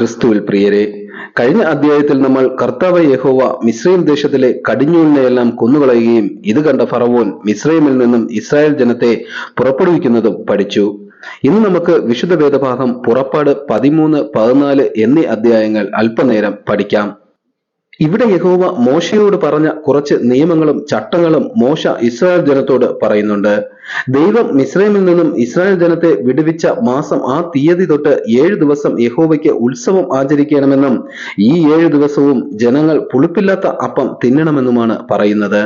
ക്രിസ്തുവിൽ പ്രിയരെ കഴിഞ്ഞ അധ്യായത്തിൽ നമ്മൾ കർത്താവ് യഹോവ മിസ്രൈം ദേശത്തിലെ കടിഞ്ഞൂലിനെയെല്ലാം കൊന്നുകളയുകയും ഇത് കണ്ട ഫറവോൻ മിസ്രൈമിൽ നിന്നും ഇസ്രായേൽ ജനത്തെ പുറപ്പെടുവിക്കുന്നതും പഠിച്ചു. ഇന്ന് നമുക്ക് വിശുദ്ധ വേദഭാഗം പുറപ്പാട് പതിമൂന്ന് പതിനാല് എന്നീ അധ്യായങ്ങൾ അല്പനേരം പഠിക്കാം. ഇവിടെ യഹോവ മോശയോട് പറഞ്ഞ കുറച്ച് നിയമങ്ങളും ചട്ടങ്ങളും മോശ ഇസ്രായേൽ ജനത്തോട് പറയുന്നുണ്ട്. ദൈവം മിസ്രൈമിൽ നിന്നും ഇസ്രായേൽ ജനത്തെ വിടുവിച്ച മാസം ആ തീയതി തൊട്ട് ഏഴ് ദിവസം യഹോവയ്ക്ക് ഉത്സവം ആചരിക്കണമെന്നും ഈ ഏഴ് ദിവസവും ജനങ്ങൾ പുളിപ്പില്ലാത്ത അപ്പം തിന്നണമെന്നുമാണ് പറയുന്നത്.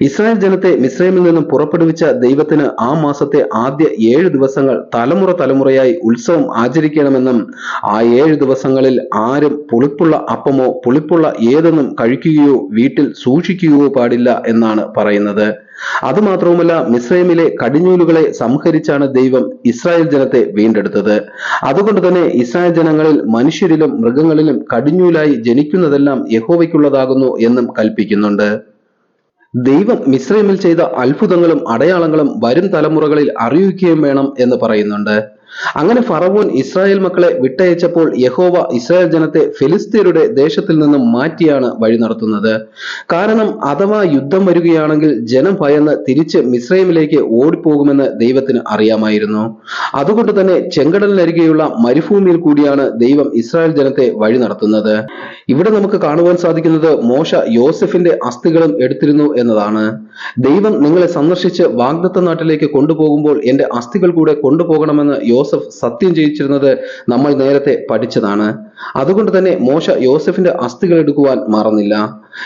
ഇസ്രായേൽ ജനത്തെ മിസ്രൈമിൽ നിന്നും പുറപ്പെടുവിച്ച ദൈവത്തിന് ആ മാസത്തെ ആദ്യ ഏഴ് ദിവസങ്ങൾ തലമുറ തലമുറയായി ഉത്സവം ആചരിക്കണമെന്നും ആ ഏഴ് ദിവസങ്ങളിൽ ആരും പുളിപ്പുള്ള അപ്പമോ പുളിപ്പുള്ള ഏതെന്നും കഴിക്കുകയോ വീട്ടിൽ സൂക്ഷിക്കുകയോ പാടില്ല എന്നാണ് പറയുന്നത്. അതുമാത്രവുമല്ല മിസ്രൈമിലെ കടിഞ്ഞൂലുകളെ സംഹരിച്ചാണ് ദൈവം ഇസ്രായേൽ ജനത്തെ വീണ്ടെടുത്തത്. അതുകൊണ്ട് തന്നെ ഇസ്രായേൽ ജനങ്ങളിൽ മനുഷ്യരിലും മൃഗങ്ങളിലും കടിഞ്ഞൂലായി ജനിക്കുന്നതെല്ലാം യഹോവയ്ക്കുള്ളതാകുന്നു എന്നും കൽപ്പിക്കുന്നുണ്ട്. ദൈവം മിസ്രൈമിൽ ചെയ്ത അത്ഭുതങ്ങളും അടയാളങ്ങളും വരും തലമുറകളിൽ അറിയിക്കുകയും വേണം എന്ന് പറയുന്നുണ്ട്. അങ്ങനെ ഫറവോൻ ഇസ്രായേൽ മക്കളെ വിട്ടയച്ചപ്പോൾ യഹോവ ഇസ്രായേൽ ജനത്തെ ഫിലിസ്തീനയുടെ ദേശത്തിൽ നിന്നും മാറ്റിയാണ് വഴി നടത്തുന്നത്. കാരണം അഥവാ യുദ്ധം വരികയാണെങ്കിൽ ജനം ഭയന്ന് തിരിച്ച് മിസ്രൈമിലേക്ക് ഓടിപ്പോകുമെന്ന് ദൈവത്തിന് അറിയാമായിരുന്നു. അതുകൊണ്ട് തന്നെ ചെങ്കടലിനരികെയുള്ള മരുഭൂമിയിൽ കൂടിയാണ് ദൈവം ഇസ്രായേൽ ജനത്തെ വഴി നടത്തുന്നത്. ഇവിടെ നമുക്ക് കാണുവാൻ സാധിക്കുന്നത് മോശ യോസഫിന്റെ അസ്ഥികളും എടുത്തിരുന്നു എന്നതാണ്. ദൈവം നിങ്ങളെ സന്ദർശിച്ച് വാഗ്ദത്ത നാട്ടിലേക്ക് കൊണ്ടുപോകുമ്പോൾ എന്റെ അസ്ഥികൾ കൂടെ കൊണ്ടുപോകണമെന്ന് യോസഫ് സത്യം ചെയ്യിച്ചിരുന്നത് നമ്മൾ നേരത്തെ പഠിച്ചതാണ്. അതുകൊണ്ട് തന്നെ മോശ യോസഫിന്റെ അസ്ഥികൾ എടുക്കുവാൻ മറന്നില്ല.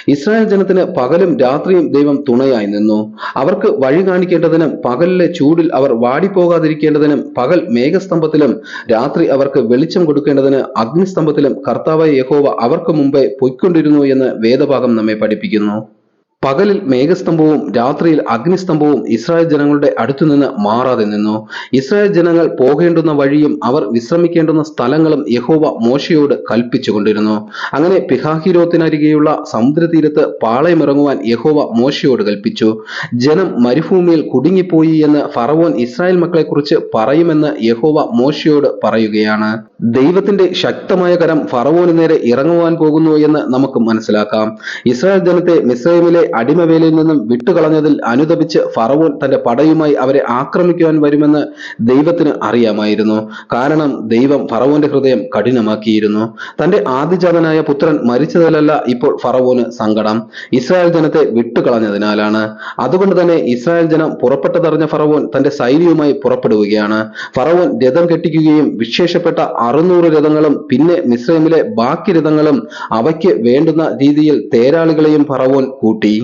ഇസ്രായേൽ ജനത്തിന് പകലും രാത്രിയും ദൈവം തുണയായി നിന്നു. അവർക്ക് വഴി കാണിക്കേണ്ടതിനും പകലിലെ ചൂടിൽ അവർ വാടിപ്പോകാതിരിക്കേണ്ടതിനും പകൽ മേഘസ്തംഭത്തിലും രാത്രി അവർക്ക് വെളിച്ചം കൊടുക്കേണ്ടതിന് അഗ്നിസ്തംഭത്തിലും കർത്താവായ യഹോവ അവർക്ക് മുമ്പേ പൊയ്ക്കൊണ്ടിരുന്നു എന്ന് വേദഭാഗം നമ്മെ പഠിപ്പിക്കുന്നു. പകലിൽ മേഘസ്തംഭവും രാത്രിയിൽ അഗ്നിസ്തംഭവും ഇസ്രായേൽ ജനങ്ങളുടെ അടുത്തുനിന്ന് മാറാതെ നിന്നു. ഇസ്രായേൽ ജനങ്ങൾ പോകേണ്ടുന്ന വഴിയും അവർ വിശ്രമിക്കേണ്ടുന്ന സ്ഥലങ്ങളും യഹോവ മോശയോട് കൽപ്പിച്ചുകൊണ്ടിരുന്നു. അങ്ങനെ പിഹാഹിരോത്തിനരികെയുള്ള സമുദ്രതീരത്ത് പാളയമിറങ്ങുവാൻ യഹോവ മോശയോട് കൽപ്പിച്ചു. ജനം മരുഭൂമിയിൽ കുടുങ്ങിപ്പോയി എന്ന് ഫറവോൻ ഇസ്രായേൽ മക്കളെക്കുറിച്ച് പറയുമെന്ന് യഹോവ മോശയോട് പറയുകയാണ്. ദൈവത്തിന്റെ ശക്തമായ കരം ഫറവോന് നേരെ ഇറങ്ങുവാൻ പോകുന്നു എന്ന് നമുക്ക് മനസ്സിലാക്കാം. ഇസ്രായേൽ ജനത്തെ മിസ്രൈമിലെ അടിമവേലയിൽ നിന്നും വിട്ടുകളഞ്ഞതിൽ അനുദപിച്ച് ഫറവോൻ തന്റെ പടയുമായി അവരെ ആക്രമിക്കുവാൻ വരുമെന്ന് ദൈവത്തിന് അറിയാമായിരുന്നു. കാരണം ദൈവം ഫറവോന്റെ ഹൃദയം കഠിനമാക്കിയിരുന്നു. തന്റെ ആദിജാതനായ പുത്രൻ മരിച്ചതിലല്ല ഇപ്പോൾ ഫറവോന് സങ്കടം. ഇസ്രായേൽ ജനത്തെ വിട്ടുകളഞ്ഞതിനാലാണ്. അതുകൊണ്ട് തന്നെ ഇസ്രായേൽ ജനം പുറപ്പെട്ടതറിഞ്ഞ ഫറവോൻ തന്റെ സൈന്യവുമായി പുറപ്പെടുകയാണ്. ഫറവോൻ രഥം കെട്ടിക്കുകയും വിശേഷപ്പെട്ട അറുന്നൂറ് രഥങ്ങളും പിന്നെ മിസ്രൈമിലെ ബാക്കി രഥങ്ങളും അവയ്ക്ക് വേണ്ടുന്ന രീതിയിൽ തേരാളികളെയും ഫറവോൻ കൂട്ടി.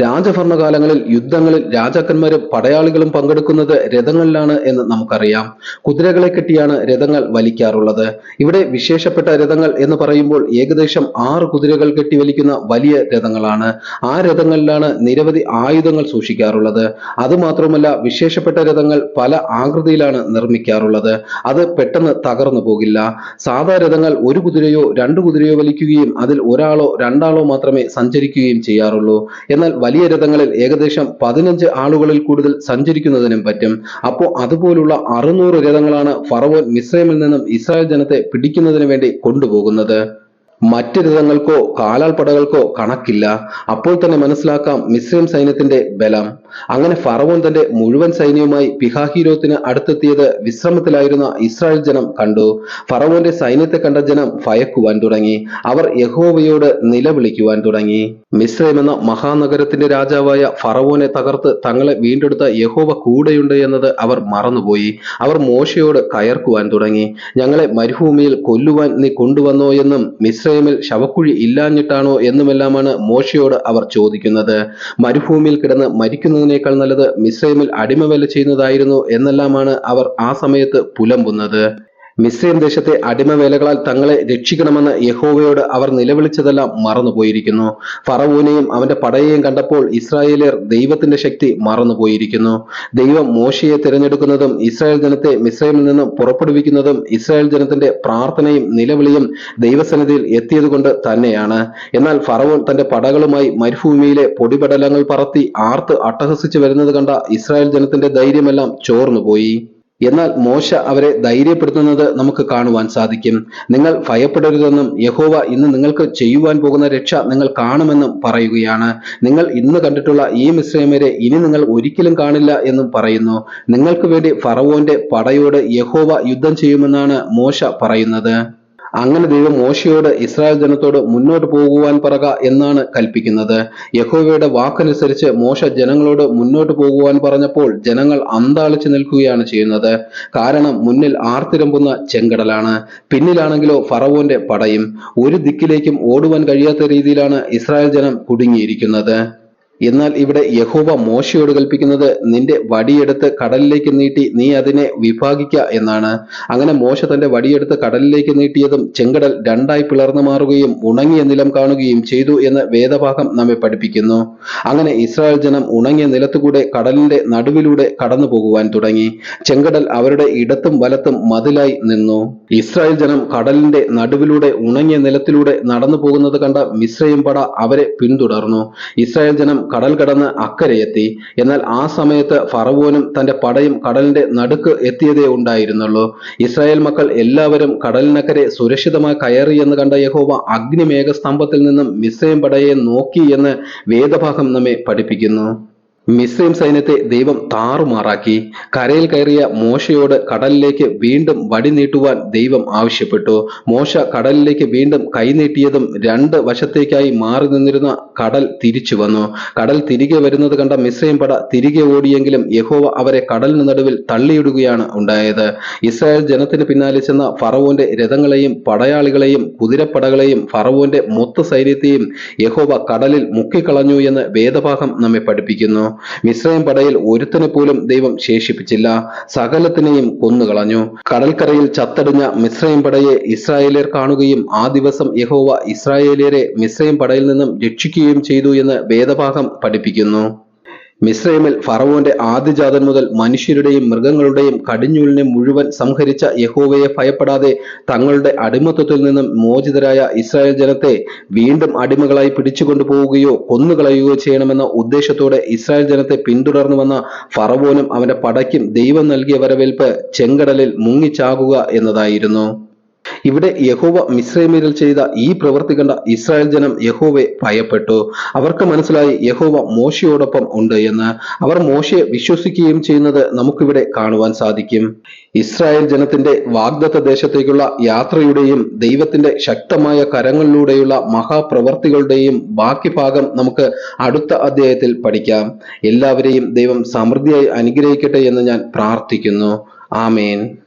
രാജഭരണകാലങ്ങളിൽ യുദ്ധങ്ങളിൽ രാജാക്കന്മാരും പടയാളികളും പങ്കെടുക്കുന്നത് രഥങ്ങളിലാണ് എന്ന് നമുക്കറിയാം. കുതിരകളെ കെട്ടിയാണ് രഥങ്ങൾ വലിക്കാറുള്ളത്. ഇവിടെ വിശേഷപ്പെട്ട രഥങ്ങൾ എന്ന് പറയുമ്പോൾ ഏകദേശം ആറ് കുതിരകൾ കെട്ടി വലിക്കുന്ന വലിയ രഥങ്ങളാണ്. ആ രഥങ്ങളിലാണ് നിരവധി ആയുധങ്ങൾ സൂക്ഷിക്കാറുള്ളത്. അതുമാത്രമല്ല വിശേഷപ്പെട്ട രഥങ്ങൾ പല ആകൃതിയിലാണ് നിർമ്മിക്കാറുള്ളത്. അത് പെട്ടെന്ന് തകർന്നു പോകില്ല. സാധാ രഥങ്ങൾ ഒരു കുതിരയോ രണ്ട് കുതിരയോ വലിക്കുകയും അതിൽ ഒരാളോ രണ്ടാളോ മാത്രമേ സഞ്ചരിക്കുകയും ചെയ്യാറുള്ളൂ. എന്നാൽ വലിയ രഥങ്ങളിൽ ഏകദേശം പതിനഞ്ച് ആളുകളിൽ കൂടുതൽ സഞ്ചരിക്കുന്നതിനും പറ്റും. അപ്പോൾ അതുപോലുള്ള അറുന്നൂറ് രഥങ്ങളാണ് ഫറവോൻ മിസ്രൈമിൽ നിന്നും ഇസ്രായേൽ ജനത്തെ പിടിക്കുന്നതിന് വേണ്ടി കൊണ്ടുപോകുന്നത്. മറ്റ് രഥങ്ങൾക്കോ കാലാൾപ്പടകൾക്കോ കണക്കില്ല. അപ്പോൾ തന്നെ മനസ്സിലാക്കാം മിസ്രൈം സൈന്യത്തിന്റെ ബലം. അങ്ങനെ ഫറവോൻ തന്റെ മുഴുവൻ സൈന്യവുമായി പിഹാഹീരോത്തിന് അടുത്തെത്തിയത് വിശ്രമത്തിലായിരുന്ന ഇസ്രായേൽ ജനം കണ്ടു. ഫറവോന്റെ സൈന്യത്തെ കണ്ട ജനം ഭയക്കുവാൻ തുടങ്ങി. അവർ യഹോവയോട് നിലവിളിക്കുവാൻ തുടങ്ങി. മിസ്രൈം എന്ന മഹാനഗരത്തിന്റെ രാജാവായ ഫറവോനെ തകർത്ത് തങ്ങളെ വീണ്ടെടുത്ത യഹോവ കൂടെയുണ്ട് എന്നത് അവർ മറന്നുപോയി. അവർ മോശയോട് കയർക്കുവാൻ തുടങ്ങി. ഞങ്ങളെ മരുഭൂമിയിൽ കൊല്ലുവാൻ നീ കൊണ്ടുവന്നോ എന്നും മിസ്രൈമിൽ ശവക്കുഴി ഇല്ലാഞ്ഞിട്ടാണോ എന്നുമെല്ലാമാണ് മോശയോട് അവർ ചോദിക്കുന്നത്. മരുഭൂമിയിൽ കിടന്ന് മരിക്കുന്നതിനേക്കാൾ നല്ലത് മിസ്രൈമിൽ അടിമവേല ചെയ്യുന്നതായിരുന്നു എന്നെല്ലാമാണ് അവർ ആ സമയത്ത് പുലമ്പുന്നത്. മിസ്രൈം ദേശത്തെ അടിമവേലകളാൽ തങ്ങളെ രക്ഷിക്കണമെന്ന് യഹോവയോട് അവർ നിലവിളിച്ചതെല്ലാം മറന്നുപോയിരിക്കുന്നു. ഫറവൂനെയും അവന്റെ പടയെയും കണ്ടപ്പോൾ ഇസ്രായേലിയർ ദൈവത്തിന്റെ ശക്തി മറന്നുപോയിരിക്കുന്നു. ദൈവം മോശയെ തിരഞ്ഞെടുക്കുന്നതും ഇസ്രായേൽ ജനത്തെ മിസ്രൈമിൽ നിന്നും പുറപ്പെടുവിക്കുന്നതും ഇസ്രായേൽ ജനത്തിന്റെ പ്രാർത്ഥനയും നിലവിളിയും ദൈവസന്നിധിയിൽ എത്തിയതുകൊണ്ട് തന്നെയാണ്. എന്നാൽ ഫറവോൻ തന്റെ പടകളുമായി മരുഭൂമിയിലെ പൊടിപടലങ്ങൾ പറത്തി ആർത്ത് അട്ടഹസിച്ചു വരുന്നത് കണ്ട ഇസ്രായേൽ ജനത്തിന്റെ ധൈര്യമെല്ലാം ചോർന്നുപോയി. എന്നാൽ മോശ അവരെ ധൈര്യപ്പെടുത്തുന്നത് നമുക്ക് കാണുവാൻ സാധിക്കും. നിങ്ങൾ ഭയപ്പെടരുതെന്നും യഹോവ ഇന്ന് നിങ്ങൾക്ക് ചെയ്യുവാൻ പോകുന്ന രക്ഷ നിങ്ങൾ കാണുമെന്നും പറയുകയാണ്. നിങ്ങൾ ഇന്ന് കണ്ടിട്ടുള്ള ഈ മിശ്രമരെ ഇനി നിങ്ങൾ ഒരിക്കലും കാണില്ല എന്നും പറയുന്നു. നിങ്ങൾക്ക് വേണ്ടി ഫറവോന്റെ പടയോട് യഹോവ യുദ്ധം ചെയ്യുമെന്നാണ് മോശ പറയുന്നത്. അങ്ങനെ ദൈവം മോശയോട് ഇസ്രായേൽ ജനത്തോട് മുന്നോട്ട് പോകുവാൻ പറക എന്നാണ് കൽപ്പിക്കുന്നത്. യഹോവയുടെ വാക്കനുസരിച്ച് മോശ ജനങ്ങളോട് മുന്നോട്ട് പോകുവാൻ പറഞ്ഞപ്പോൾ ജനങ്ങൾ അന്താളിച്ചു നിൽക്കുകയാണ് ചെയ്യുന്നത്. കാരണം മുന്നിൽ ആർത്തിരമ്പുന്ന ചെങ്കടലാണ് പിന്നിലാണെങ്കിലോ ഫറവോന്റെ പടയും. ഒരു ദിക്കിലേക്കും ഓടുവാൻ കഴിയാത്ത രീതിയിലാണ് ഇസ്രായേൽ ജനം കുടുങ്ങിയിരിക്കുന്നത്. എന്നാൽ ഇവിടെ യഹോവ മോശയോട് കൽപ്പിക്കുന്നത് നിന്റെ വടിയെടുത്ത് കടലിലേക്ക് നീട്ടി നീ അതിനെ വിഭാഗിക്ക എന്നാണ്. അങ്ങനെ മോശ തന്റെ വടിയെടുത്ത് കടലിലേക്ക് നീട്ടിയതും ചെങ്കടൽ രണ്ടായി പിളർന്നു മാറുകയും ഉണങ്ങിയ നിലം കാണുകയും ചെയ്തു എന്ന് വേദഭാഗം നമ്മെ പഠിപ്പിക്കുന്നു. അങ്ങനെ ഇസ്രായേൽ ജനം ഉണങ്ങിയ നിലത്തുകൂടെ കടലിന്റെ നടുവിലൂടെ കടന്നു പോകുവാൻ തുടങ്ങി. ചെങ്കടൽ അവരുടെ ഇടത്തും വലത്തും മതിലായി നിന്നു. ഇസ്രായേൽ ജനം കടലിന്റെ നടുവിലൂടെ ഉണങ്ങിയ നിലത്തിലൂടെ നടന്നു പോകുന്നത് കണ്ട മിശ്രയും പട അവരെ പിന്തുടർന്നു. ഇസ്രായേൽ ജനം കടൽ കടന്ന് അക്കരെയെത്തി എന്നാൽ ആ സമയത്ത് ഫറവോനും തന്റെ പടയും കടലിന്റെ നടുക്ക് എത്തിയതേ ഉണ്ടായിരുന്നുള്ളൂ. ഇസ്രായേൽ മക്കൾ എല്ലാവരും കടലിനക്കരെ സുരക്ഷിതമായി കയറി എന്ന് കണ്ട യഹോവ അഗ്നിമേഘസ്തംഭത്തിൽ നിന്നും മിസ്രൈം പടയെ നോക്കി എന്ന് വേദഭാഗം നമ്മെ പഠിപ്പിക്കുന്നു. മിസ്രൈം സൈന്യത്തെ ദൈവം താറുമാറാക്കി. കരയിൽ കയറിയ മോശയോട് കടലിലേക്ക് വീണ്ടും വടി നീട്ടുവാൻ ദൈവം ആവശ്യപ്പെട്ടു. മോശ കടലിലേക്ക് വീണ്ടും കൈനീട്ടിയതും രണ്ട് വശത്തേക്കായി മാറി നിന്നിരുന്ന കടൽ തിരിച്ചു വന്നു. കടൽ തിരികെ വരുന്നത് കണ്ട മിസ്രൈം പട തിരികെ ഓടിയെങ്കിലും യഹോവ അവരെ കടലിന് നടുവിൽ തള്ളിയിടുകയാണ് ഉണ്ടായത്. ഇസ്രായേൽ ജനത്തിന് പിന്നാലെ ചെന്ന ഫറവോന്റെ രഥങ്ങളെയും പടയാളികളെയും കുതിരപ്പടകളെയും ഫറവോന്റെ മൊത്ത സൈന്യത്തെയും യഹോവ കടലിൽ മുക്കിക്കളഞ്ഞു എന്ന് വേദഭാഗം നമ്മെ പഠിപ്പിക്കുന്നു. മിസ്രൈം പടയിൽ ഒരുത്തനെ പോലും ദൈവം ശേഷിപ്പിച്ചില്ല. സകലത്തിനെയും കൊന്നുകളഞ്ഞു. കടൽക്കരയിൽ ചത്തടിഞ്ഞ മിശ്രയം പടയെ ഇസ്രായേലിയർ കാണുകയും ആ ദിവസം യഹോവ ഇസ്രായേലിയരെ മിശ്രയം പടയിൽ നിന്നും രക്ഷിക്കുകയും ചെയ്തു എന്ന് വേദഭാഗം പഠിപ്പിക്കുന്നു. മിസ്രൈമിൽ ഫറവോന്റെ ആദ്യജാതൻ മുതൽ മനുഷ്യരുടെയും മൃഗങ്ങളുടെയും കടിഞ്ഞൂലിനെ മുഴുവൻ സംഹരിച്ച യഹോവയെ ഭയപ്പെടാതെ തങ്ങളുടെ അടിമത്വത്തിൽ നിന്നും മോചിതരായ ഇസ്രായേൽ ജനത്തെ വീണ്ടും അടിമകളായി പിടിച്ചുകൊണ്ടുപോവുകയോ കൊന്നുകളയുകയോ ചെയ്യണമെന്ന ഉദ്ദേശത്തോടെ ഇസ്രായേൽ ജനത്തെ പിന്തുടർന്നു വന്ന ഫറവോനും അവന്റെ പടയ്ക്കും ദൈവം നൽകിയ വരവേൽപ്പ് ചെങ്കടലിൽ മുങ്ങിച്ചാകുക എന്നതായിരുന്നു. ഇവിടെ യഹോവ മിസ്രൈമിൽ ചെയ്ത ഈ പ്രവൃത്തി കണ്ട ഇസ്രായേൽ ജനം യഹോവെ ഭയപ്പെട്ടു. അവർക്ക് മനസ്സിലായി യഹോവ മോശയോടൊപ്പം ഉണ്ട് എന്ന്. അവർ മോശയെ വിശ്വസിക്കുകയും ചെയ്യുന്നത് നമുക്കിവിടെ കാണുവാൻ സാധിക്കും. ഇസ്രായേൽ ജനത്തിന്റെ വാഗ്ദത്ത ദേശത്തേക്കുള്ള യാത്രയുടെയും ദൈവത്തിന്റെ ശക്തമായ കരങ്ങളിലൂടെയുള്ള മഹാപ്രവർത്തികളുടെയും ബാക്കി ഭാഗം നമുക്ക് അടുത്ത അധ്യായത്തിൽ പഠിക്കാം. എല്ലാവരെയും ദൈവം സമൃദ്ധിയായി അനുഗ്രഹിക്കട്ടെ എന്ന് ഞാൻ പ്രാർത്ഥിക്കുന്നു. ആമേൻ.